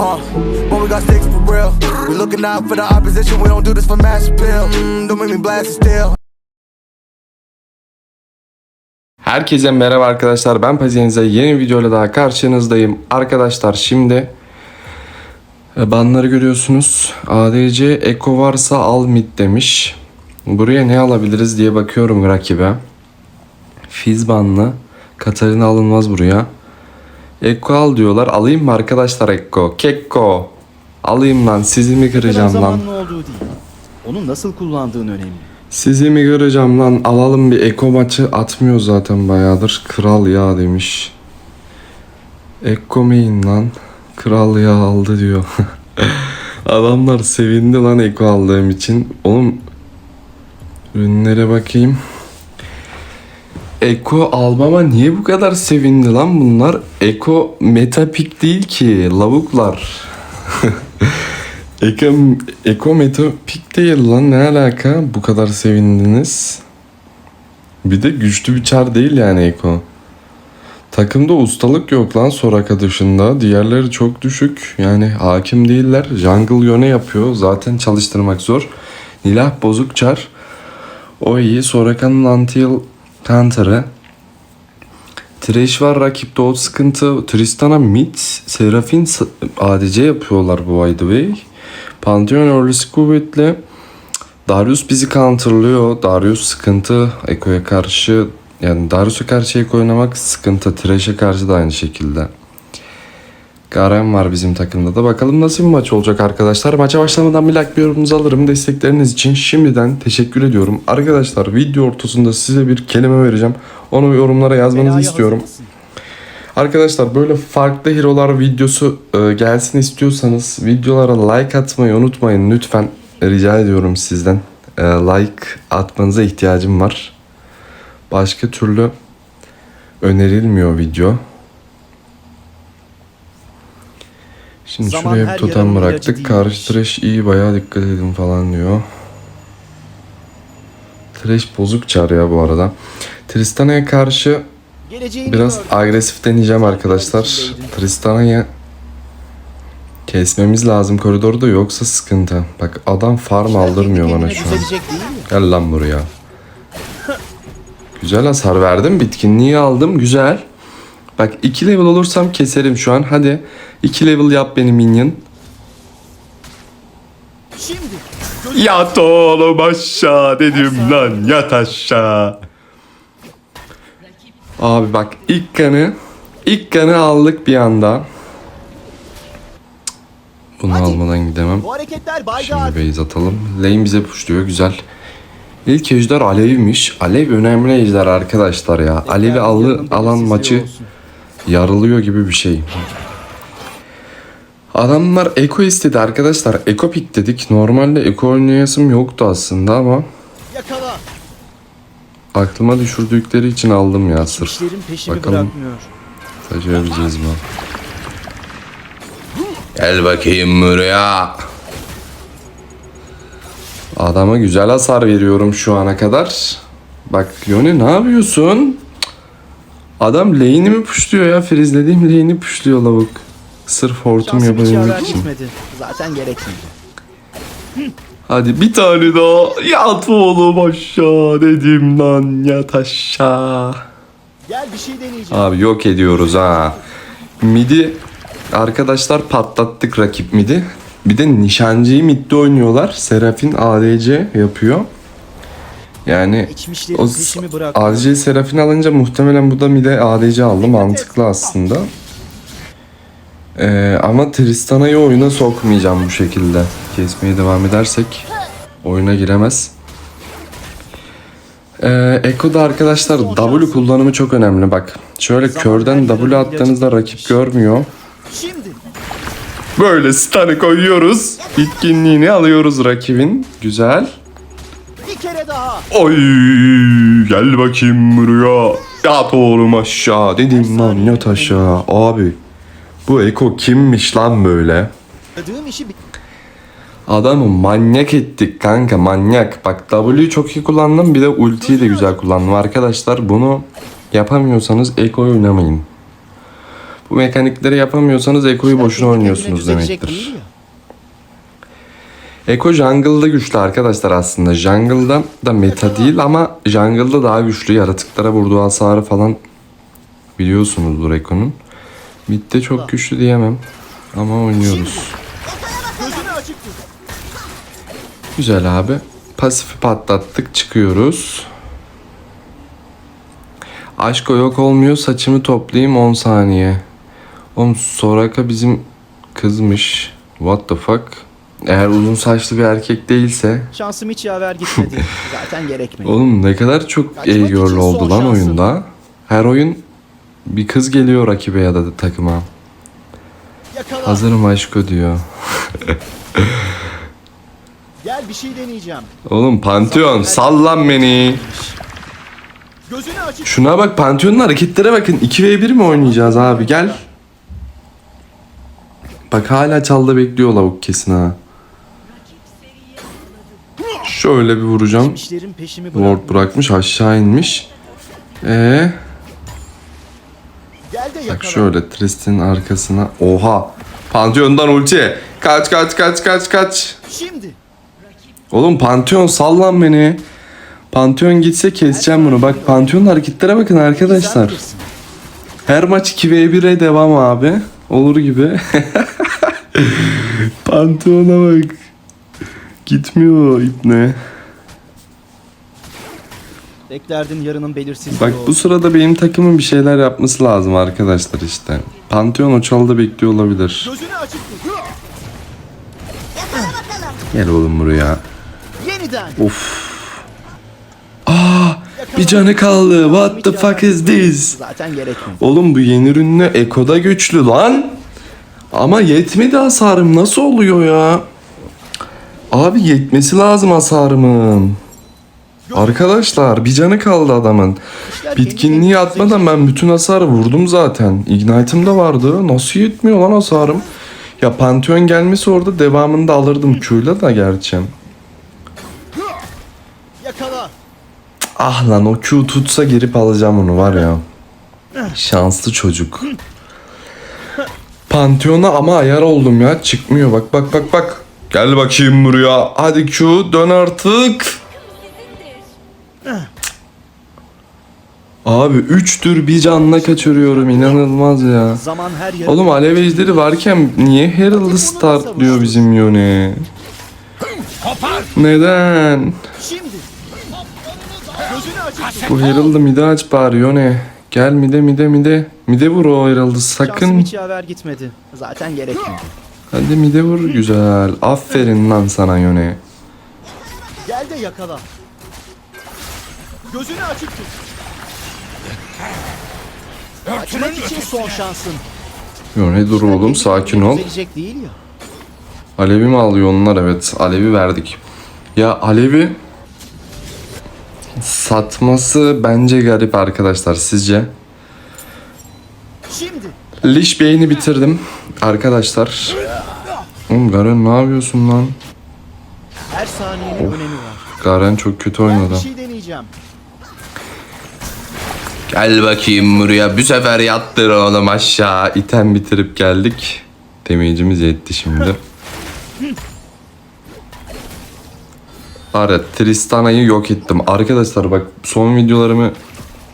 Uh, when we got sticks for real. We looking out for the opposition. We don't do this for mass appeal. Mm, don't make me blast it still. Herkese merhaba arkadaşlar. Ben Pazinize yeni videoyla daha karşınızdayım. Arkadaşlar şimdi e, banları görüyorsunuz. ADC Eko varsa al mid demiş. Buraya ne alabiliriz diye bakıyorum rakibe. Fizz banlı. Katarina alınmaz buraya. Eko al diyorlar. Alayım mı arkadaşlar Eko? Kekko. Alayım lan. Sizi mi kıracağım lan? zamanlı olduğu değil. Onu nasıl kullandığın önemli. Sizi mi göreceğim lan? Alalım bir eko maçı atmıyor zaten bayağıdır. Kral ya demiş. Eko main lan. Kral ya aldı diyor. Adamlar sevindi lan eko aldığım için. Oğlum ürünlere bakayım. Eko almama niye bu kadar sevindi lan bunlar? Eko metapik değil ki lavuklar. Eko, Eko metapik değil lan ne alaka bu kadar sevindiniz? Bir de güçlü bir çar değil yani Eko. Takımda ustalık yok lan Soraka dışında. Diğerleri çok düşük. Yani hakim değiller. Jungle yöne yapıyor. Zaten çalıştırmak zor. Nilah bozuk çar. O iyi. Soraka'nın Antil Counter'ı. Thresh var rakipte o sıkıntı. Tristana mid, Serafin ADC yapıyorlar bu by the way. Pantheon early'si kuvvetli. Darius bizi counterlıyor. Darius sıkıntı. Eko'ya karşı yani Darius'a karşı Eko oynamak sıkıntı. Thresh'e karşı da aynı şekilde. Garen var bizim takımda da. Bakalım nasıl bir maç olacak arkadaşlar. Maça başlamadan bir like bir yorumunuzu alırım. Destekleriniz için şimdiden teşekkür ediyorum. Arkadaşlar video ortasında size bir kelime vereceğim. Onu yorumlara yazmanızı Belaya istiyorum. Arkadaşlar böyle farklı hero'lar videosu e, gelsin istiyorsanız videolara like atmayı unutmayın lütfen. Rica ediyorum sizden. E, like atmanıza ihtiyacım var. Başka türlü önerilmiyor video. Şimdi Zaman şuraya bir totem bıraktık. Karşı trash iyi bayağı dikkat edin falan diyor. Trash bozuk çar ya bu arada. Tristana'ya karşı Geleceğini Biraz gördüm. agresif deneyeceğim arkadaşlar. Tristana'yı kesmemiz lazım koridorda yoksa sıkıntı. Bak adam farm aldırmıyor bana şu an. Gel lan buraya. Güzel hasar verdim. Bitkinliği aldım. Güzel. Bak 2 level olursam keserim şu an. Hadi 2 level yap benim minion. Şimdi Yat oğlum aşağı dedim lan yat aşağı. Abi bak ilk kanı ilk kanı aldık bir anda. Bunu Hadi. almadan gidemem. bu hareketler bayda Şimdi base atalım. Lane bize pushluyor güzel. İlk ejder Alev'miş. Alev önemli ejder arkadaşlar ya. Alev'i alı, alan maçı yarılıyor gibi bir şey. Adamlar Eko istedi arkadaşlar. Eko pick dedik. Normalde Eko oynayasım yoktu aslında ama Yakala. aklıma düşürdükleri için aldım ya sırf. İşlerin peşimi Bakalım. bırakmıyor. Taşıyabileceğiz mi? Gel bakayım buraya. Adama güzel hasar veriyorum şu ana kadar. Bak Yone ne yapıyorsun? Adam lane'i mi puşluyor ya? Frizlediğim lane'i puşluyor lavuk. Sırf hortum Şansım hiç yaver yapabilmek için. gitmedi. Zaten gerekmedi. Hadi bir tane daha. Yat oğlum aşağı dedim lan yat aşağı. Gel bir şey deneyeceğim. Abi yok ediyoruz ha. Midi arkadaşlar patlattık rakip midi. Bir de nişancıyı midde oynuyorlar. Serafin ADC yapıyor. Yani o. ADC Serafin alınca muhtemelen bu da mide ADC aldı. Mantıklı aslında. Ee, ama Tristana'yı oyuna sokmayacağım bu şekilde. Kesmeye devam edersek oyuna giremez. Ee, Eko'da arkadaşlar W kullanımı çok önemli bak. Şöyle körden W attığınızda rakip görmüyor. Böyle stun'ı koyuyoruz. Bitkinliğini alıyoruz rakibin. Güzel. Daha. Oy gel bakayım buraya. Yat oğlum aşağı dedim lan yat aşağı. Abi bu Eko kimmiş lan böyle? Aradığım işi bi- Adamı manyak ettik kanka manyak. Bak W'yu çok iyi kullandım bir de ultiyi de güzel kullandım. Arkadaşlar bunu yapamıyorsanız Eko oynamayın. Bu mekanikleri yapamıyorsanız Eko'yu boşuna oynuyorsunuz demektir. Eko jungle'da güçlü arkadaşlar aslında. Jungle'da da meta değil ama jungle'da daha güçlü. Yaratıklara vurduğu hasarı falan biliyorsunuzdur Eko'nun. Mid'de çok güçlü diyemem. Ama oynuyoruz. Güzel abi. Pasifi patlattık çıkıyoruz. Aşko yok olmuyor saçımı toplayayım 10 saniye. Oğlum Soraka bizim kızmış. What the fuck? Eğer uzun saçlı bir erkek değilse Şansım hiç yaver gitmedi. Zaten gerekmedi. Oğlum ne kadar çok Kaçmak e için oldu son lan şansın. oyunda. Her oyun bir kız geliyor rakibe ya da takıma. Yakala. Hazırım aşko diyor. Gel bir şey deneyeceğim. Oğlum Pantheon sallan beni. Gözünü açık. Şuna bak Pantheon'un hareketlere bakın. 2v1 mi oynayacağız abi gel. Bak hala çalda bekliyor lavuk kesin ha. Şöyle bir vuracağım. Ward bırakmış aşağı inmiş. Ee, bak şöyle Tristan'ın arkasına. Oha. Pantheon'dan ulti. Kaç kaç kaç kaç kaç. Şimdi. Oğlum Pantheon sallan beni. Pantheon gitse keseceğim bunu. Bak Pantheon'un hareketlere bakın arkadaşlar. Her maç 2v1'e devam abi. Olur gibi. Pantheon'a bak. Gitmiyor ipne. Beklerdin yarının belirsizliği Bak bu sırada benim takımın bir şeyler yapması lazım arkadaşlar işte. Pantheon o çalda bekliyor olabilir. Gözünü açık tut. Gel oğlum buraya. Yeniden. Of. Aa, bir canı kaldı. What the fuck is this? Zaten. Oğlum bu yeni ürünle Eko'da güçlü lan. Ama yetmedi hasarım. Nasıl oluyor ya? Abi yetmesi lazım hasarımın. Arkadaşlar bir canı kaldı adamın. Bitkinliği atmadan ben bütün hasarı vurdum zaten. Ignite'ım da vardı. Nasıl yetmiyor lan hasarım? Ya Pantheon gelmesi orada devamını da alırdım Q'yla da gerçi. Ah lan o Q tutsa girip alacağım onu var ya. Şanslı çocuk. Pantheon'a ama ayar oldum ya. Çıkmıyor bak bak bak bak. Gel bakayım buraya. Hadi Q dön artık. Abi 3 tür bir canla kaçırıyorum inanılmaz ya. Oğlum alev ejderi varken niye Herald'ı startlıyor bizim Yone? Neden? Bu Herald'ı mide aç bari Yone. Gel mide mide mide. Mide vur o Herald'ı Şansım sakın. hiç yaver gitmedi. Zaten gerekmedi. Hadi mide vur güzel. Aferin lan sana Yone. Gel de yakala. Gözünü açık tut. Açmak için son şansın. Yone dur oğlum sakin ol. Düzelecek değil ya. Alevi mi alıyor onlar evet. Alevi verdik. Ya Alevi satması bence garip arkadaşlar sizce? Şimdi. Liş Bey'ini bitirdim arkadaşlar. Oğlum Garen ne yapıyorsun lan? Her saniyenin önemi var. Garen çok kötü Ben oynadı. bir şey deneyeceğim. Gel bakayım buraya. Bu sefer yattır oğlum aşağı. İtem bitirip geldik. Demeyicimiz yetti şimdi. Evet Tristana'yı yok ettim. Arkadaşlar bak son videolarımı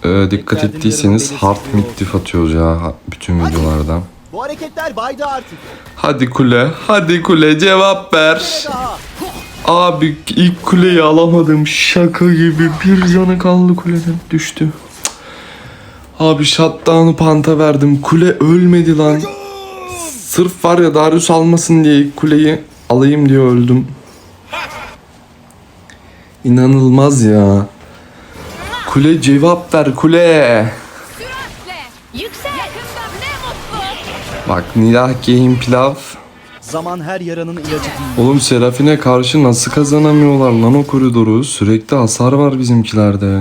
e, dikkat ettiyseniz hard mid diff atıyoruz ya bütün videolarda. Bu hareketler baydı artık. Hadi kule, hadi kule cevap ver. Abi ilk kuleyi alamadım. Şaka gibi bir canı kaldı kuleden düştü. Cık. Abi shutdown'u panta verdim. Kule ölmedi lan. Sırf var ya Darius almasın diye kuleyi alayım diye öldüm. İnanılmaz ya. Kule cevap ver kule. Bak Nilah Game Pilav. Zaman her yaranın ilacı değil. Oğlum Serafin'e karşı nasıl kazanamıyorlar lan o koridoru? Sürekli hasar var bizimkilerde.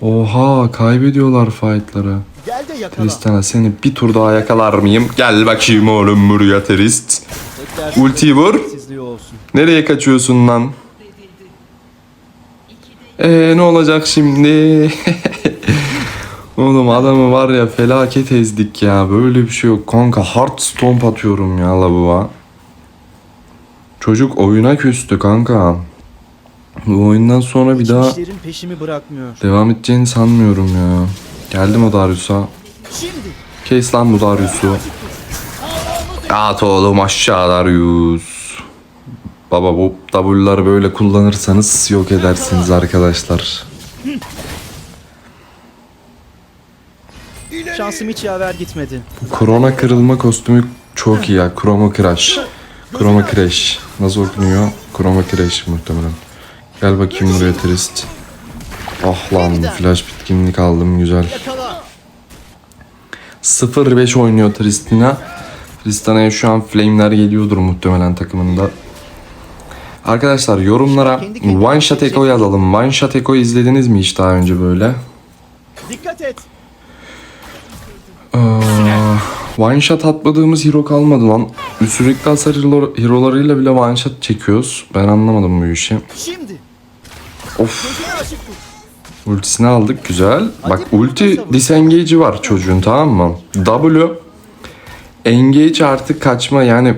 Oha kaybediyorlar fightları. Gel de yakala. Tristana seni bir tur daha yakalar mıyım? Gel bakayım oğlum buraya Trist. Beklerdim Ultiyi vur. Nereye kaçıyorsun lan? Eee ne olacak şimdi? Oğlum adamı var ya felaket ezdik ya. Böyle bir şey yok. Kanka hard stomp atıyorum ya lavuğa. Çocuk oyuna küstü kanka. Bu oyundan sonra bir daha peşimi bırakmıyor. devam edeceğini sanmıyorum ya. Geldim o Darius'a. Şimdi Kes lan bu Darius'u. At oğlum aşağı Darius. Baba bu W'ları böyle kullanırsanız yok edersiniz arkadaşlar. Şansım hiç yaver gitmedi. Korona kırılma kostümü çok iyi ya. Chroma Crash. Chroma Crash. Nasıl okunuyor? Chroma Crash muhtemelen. Gel bakayım buraya Trist. Ah lan flash bitkinlik aldım güzel. Yakala. 0-5 oynuyor Tristina. Tristana'ya şu an flame'ler geliyordur muhtemelen takımında. Arkadaşlar yorumlara One Shot Echo yazalım. One Shot Echo izlediniz mi hiç daha önce böyle? Dikkat et. One shot atmadığımız hero kalmadı lan. Sürekli hasar hero- hero'larıyla bile one shot çekiyoruz. Ben anlamadım bu işi. Şimdi. Of ultisini aldık güzel. Bak ulti disengage'i var çocuğun tamam mı? W engage artık kaçma yani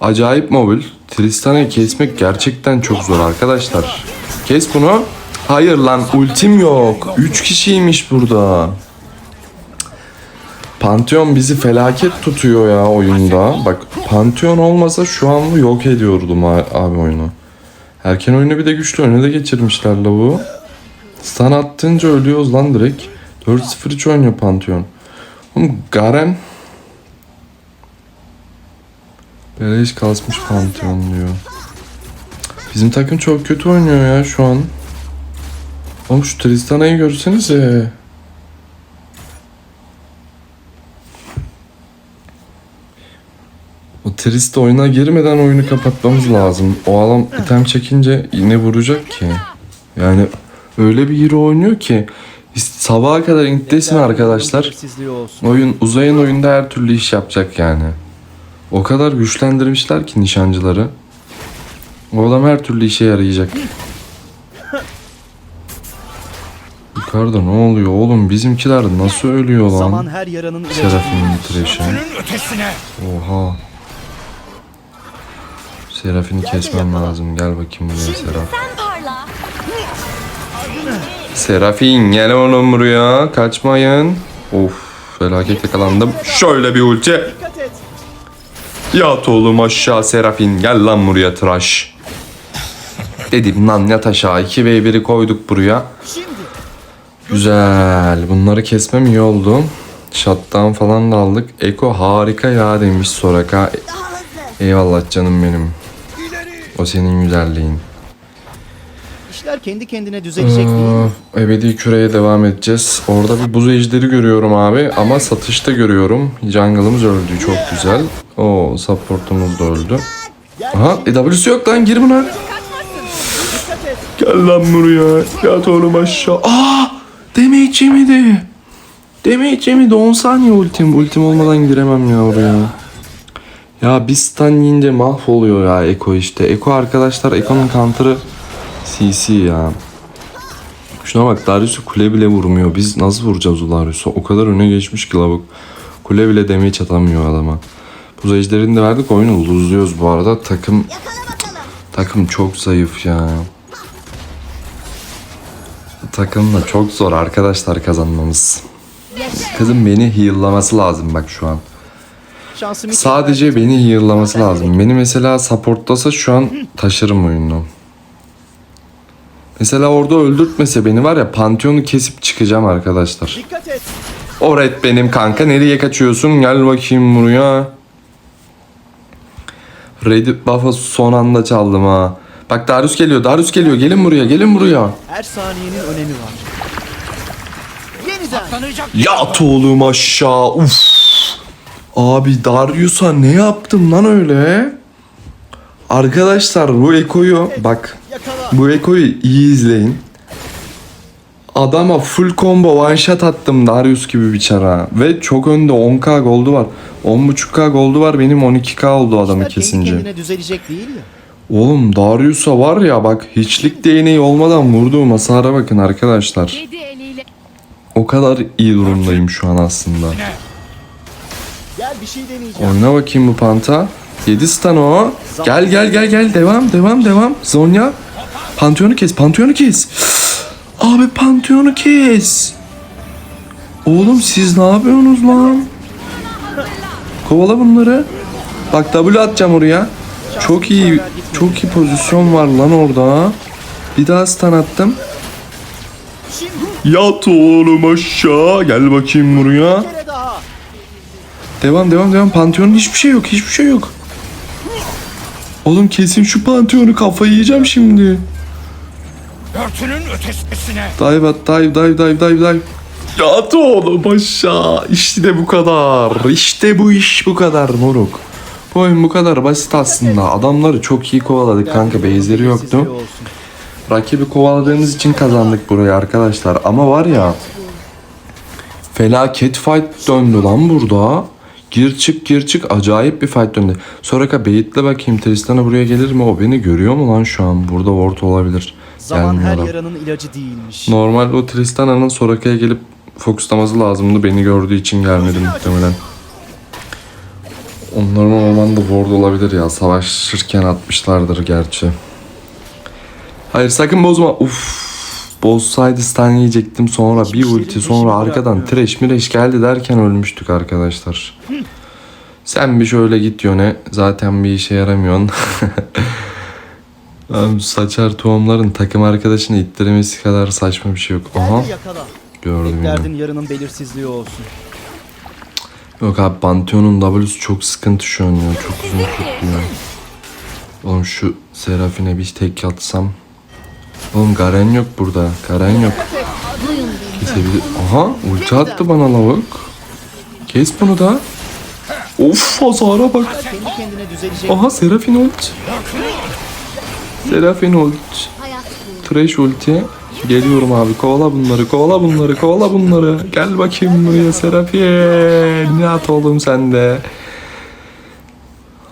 acayip mobil. Tristana'yı kesmek gerçekten çok zor arkadaşlar. Kes bunu. Hayır lan ultim yok. 3 kişiymiş burada. Pantheon bizi felaket tutuyor ya oyunda. Bak Pantheon olmasa şu an yok ediyordum abi oyunu. Erken oyunu bir de güçlü öne de geçirmişler la bu. Stun attınca ölüyoruz lan direkt. 4-0-3 oynuyor Pantheon. Oğlum Garen Beleş kasmış Pantheon diyor. Bizim takım çok kötü oynuyor ya şu an. Oğlum şu Tristana'yı görsenize. O Trista oyuna girmeden oyunu kapatmamız lazım. O adam item çekince yine vuracak ki. Yani öyle bir hero oynuyor ki sabaha kadar intlesin arkadaşlar. Oyun uzayan oyunda her türlü iş yapacak yani. O kadar güçlendirmişler ki nişancıları. O adam her türlü işe yarayacak. Yukarıda ne oluyor oğlum? Bizimkiler nasıl ölüyor Zaman lan? her yaranın ilacı. Serafinin trash'i. Oha. Serafini kesmem lazım. Gel bakayım buraya Seraf. Serafin gel oğlum buraya. Kaçmayın. Of felaket yakalandım. Şöyle bir ulti. Yat oğlum aşağı Serafin. Gel lan buraya tıraş. Dedim lan yat aşağı. 2v1'i koyduk buraya. Güzel. Bunları kesmem iyi oldu. Shutdown falan da aldık. Eko harika ya demiş Soraka. Eyvallah canım benim. O senin güzelliğin. İşler kendi kendine düzelecek değil mi? Ebedi küreye devam edeceğiz. Orada bir buz ejderi görüyorum abi ama satışta görüyorum. Jungle'ımız öldü çok güzel. O supportumuz da öldü. Aha e, W'su yok lan gir buna. Gel lan buraya. Yat oğlum aşağı. Aa! Damage yemedi. Damage yemedi. 10 saniye ultim. Ultim olmadan giremem ya oraya. Ya bir stun yiyince mahvoluyor ya Eko işte. Eko arkadaşlar Eko'nun counter'ı CC ya. Şuna bak Darius'u kule bile vurmuyor. Biz nasıl vuracağız o Darius'u? O kadar öne geçmiş ki lavuk. Kule bile damage atamıyor adama. Bu ejderini de verdik oyunu luzluyoruz bu arada. Takım takım çok zayıf ya. Takımla çok zor arkadaşlar kazanmamız. Kızım beni heal'laması lazım bak şu an. Şansım hiç Sadece beni heal'laması lazım. Beni mesela supportlasa şu an taşırım oyunu. Mesela orada öldürtmese beni var ya Pantheon'u kesip çıkacağım arkadaşlar. Dikkat et. O red benim kanka. Nereye kaçıyorsun? Gel bakayım buraya. Reddit buff'ı son anda çaldım ha. Bak Darius geliyor. Darius geliyor. Gelin buraya. Gelin buraya. Her saniyenin önemi var. Yeniden. Yat oğlum aşağı. Uf. Abi Darius'a ne yaptım lan öyle? Arkadaşlar bu Eko'yu bak bu Eko'yu iyi izleyin. Adama full combo one shot attım Darius gibi bir çara. Ve çok önde 10k goldu var. 10.5k goldu var benim 12k oldu adamı kesince. düzelecek değil mi? Oğlum Darius'a var ya bak hiçlik değneği olmadan vurduğum hasara bakın arkadaşlar. O kadar iyi durumdayım şu an aslında. Gel bir şey deneyeceğim. Oyna bakayım bu panta. 7 stun o. Gel gel gel gel devam devam devam. Zonya. Pantheon'u kes Pantheon'u kes. Abi Pantheon'u kes. Oğlum siz ne yapıyorsunuz lan? Kovala bunları. Bak W atacağım oraya. Çok iyi çok iyi pozisyon var lan orada. Bir daha stun attım. Yat oğlum aşağı. Gel bakayım buraya. Devam devam devam. Pantheon'un hiçbir şey yok. Hiçbir şey yok. Oğlum kesin şu Pantheon'u kafayı yiyeceğim şimdi. Örtünün ötesine. Dive at dive dive dive dive dive. Yat oğlum aşağı. İşte bu kadar. İşte bu iş bu kadar moruk. Bu oyun bu kadar basit aslında. Adamları çok iyi kovaladık kanka. Base'leri yoktu. Rakibi kovaladığımız için kazandık burayı arkadaşlar. Ama var ya felaket fight döndü lan burada. Gir çık gir çık acayip bir fight döndü. Soraka Beyit'le bakayım Tristan'a buraya gelir mi? O beni görüyor mu lan şu an? Burada ward olabilir. Zaman her adam. yaranın ilacı değilmiş. Normal o Tristana'nın Soraka'ya gelip fokuslaması lazımdı. Beni gördüğü için gelmedi muhtemelen. Onların ormanda ward olabilir ya. Savaşırken atmışlardır gerçi. Hayır sakın bozma. Uf. Bozsaydı stun yiyecektim sonra bir Hiçbir ulti şeyin sonra peşini arkadan bırakmıyor. trash mireş geldi derken ölmüştük arkadaşlar. Sen bir şöyle git yöne. Zaten bir işe yaramıyorsun. Abi saçar tohumların takım arkadaşını ittirmesi kadar saçma bir şey yok. Aha Gel de yakala. gördüm yine. Derdin yarının belirsizliği olsun. Yok abi Pantheon'un W'su çok sıkıntı şu an ya. Çok uzun tutuyor. Oğlum şu Seraphine bir tek atsam. Oğlum Garen yok burada. Garen yok. Aha ulti attı bana lavuk. Kes bunu da. Of hasara bak. Aha Seraphine ult. Seraphine ult. Trash ulti. Geliyorum abi kovala bunları kovala bunları kovala bunları. Gel bakayım buraya Serafin. Ne at oğlum sen de.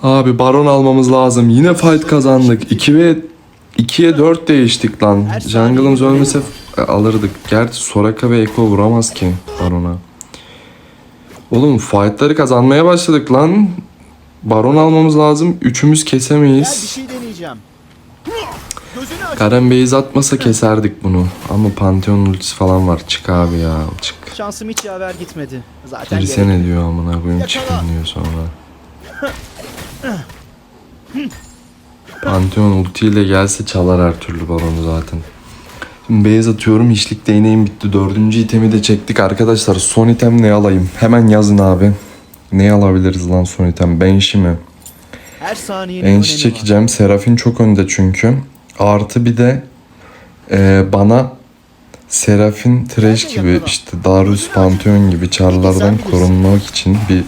Abi baron almamız lazım. Yine fight kazandık. 2 ve 2'ye 4 değiştik lan. Jungle'ımız ölmese alırdık. Gerçi Soraka ve Echo vuramaz ki barona. Oğlum fightları kazanmaya başladık lan. Baron almamız lazım. Üçümüz kesemeyiz. şey. Karen Beyz atmasa keserdik bunu. Ama Pantheon ultisi falan var. Çık abi ya çık. Şansım hiç yaver gitmedi. Zaten Birisi gerek. ne diyor amına koyayım çıkın diyor sonra. Pantheon ultiyle gelse çalar her türlü balonu zaten. Şimdi beyaz atıyorum hiçlik değneğim bitti. Dördüncü itemi de çektik arkadaşlar. Son item ne alayım? Hemen yazın abi. Ne alabiliriz lan son item? Benşi mi? Her çekeceğim. Serafin çok önde çünkü. Artı bir de e, bana Serafin Thresh gibi işte Darius Pantheon gibi çarlardan korunmak için bir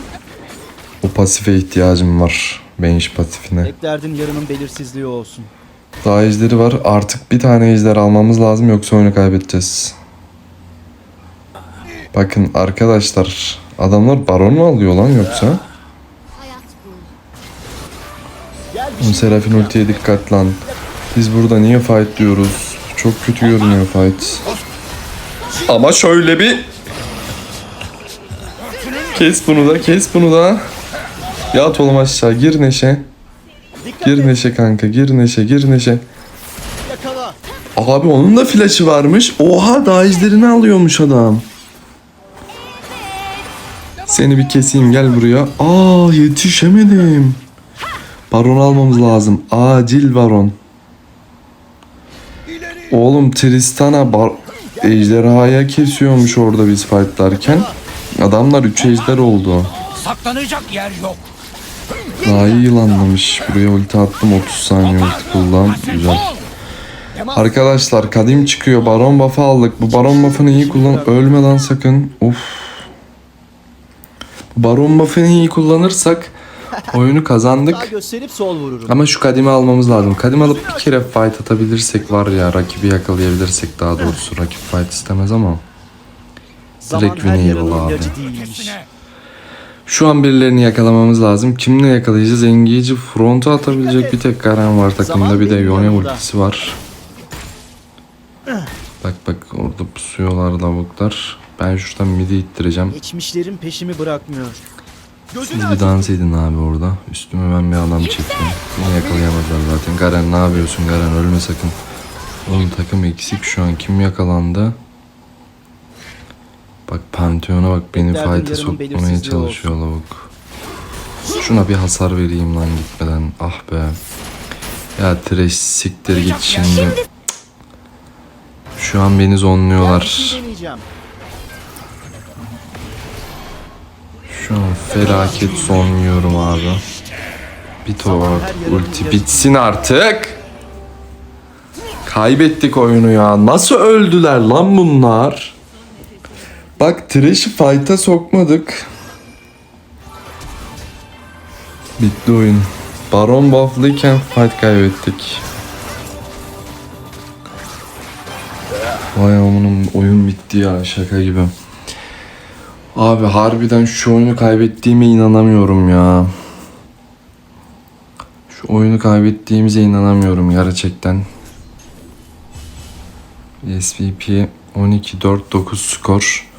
o pasife ihtiyacım var. Bench pasifine. Tek derdin yarının belirsizliği olsun. Daha ejderi var. Artık bir tane ejder almamız lazım yoksa oyunu kaybedeceğiz. Bakın arkadaşlar adamlar baron mu alıyor lan yoksa? Serafin ultiye dikkat lan. Biz burada niye fight diyoruz? Çok kötü görünüyor fight. Ama şöyle bir... Kes bunu da, kes bunu da. Yat oğlum aşağı, gir neşe. Gir neşe kanka, gir neşe, gir neşe. Abi onun da flash'ı varmış. Oha daha ejderini alıyormuş adam. Seni bir keseyim gel buraya. Aa yetişemedim. Baron almamız lazım. Acil baron. Oğlum Tristana bar ejderhaya kesiyormuş orada biz fightlarken. Adamlar 3 ejder oldu. Saklanacak yer yok. Daha iyi yılanlamış. Buraya ulti attım 30 saniye ulti kullan. Güzel. Arkadaşlar kadim çıkıyor. Baron buff'ı aldık. Bu baron buff'ını iyi kullan. Ölme lan sakın. Of. Baron buff'ını iyi kullanırsak oyunu kazandık. Ama şu kadimi almamız lazım. Kadim alıp bir kere fight atabilirsek var ya rakibi yakalayabilirsek daha doğrusu rakip fight istemez ama. Direkt Evil abi. Şu an birilerini yakalamamız lazım. Kimle yakalayacağız? Engage'i fronta atabilecek bir tek Garen var takımda. Bir de Yone ultisi var. Bak bak orada pusuyorlar lavuklar. Ben şuradan midi ittireceğim. Geçmişlerin peşimi bırakmıyor. Siz bir dans edin abi orada. Üstüme ben bir adam çektim. Beni yakalayamadılar zaten. Garen ne yapıyorsun Garen ölme sakın. Oğlum takım eksik şu an. Kim yakalandı? Bak Pantheon'a bak beni Derdim fight'e yarımın sokmaya belirsizliği çalışıyor lavuk. Şuna bir hasar vereyim lan gitmeden. Ah be. Ya trash siktir git şimdi. Şu an beni Ben zonluyorlar. şey deneyeceğim. Şu an felaket zonluyorum abi. Bit o artık ulti bitsin artık. Kaybettik oyunu ya. Nasıl öldüler lan bunlar? Bak Thresh'i fight'a sokmadık. Bitti oyun. Baron bufflıyken fight kaybettik. Vay amanım oyun bitti ya şaka gibi. Abi harbiden şu oyunu kaybettiğime inanamıyorum ya. Şu oyunu kaybettiğimize inanamıyorum gerçekten. SVP 12-4-9 skor.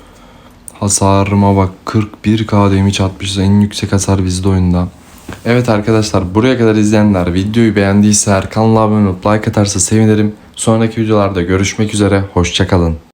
Hasarıma bak 41k damage atmışız. En yüksek hasar bizde oyunda. Evet arkadaşlar buraya kadar izleyenler videoyu beğendiyse kanala abone olup like atarsa sevinirim. Sonraki videolarda görüşmek üzere. Hoşçakalın.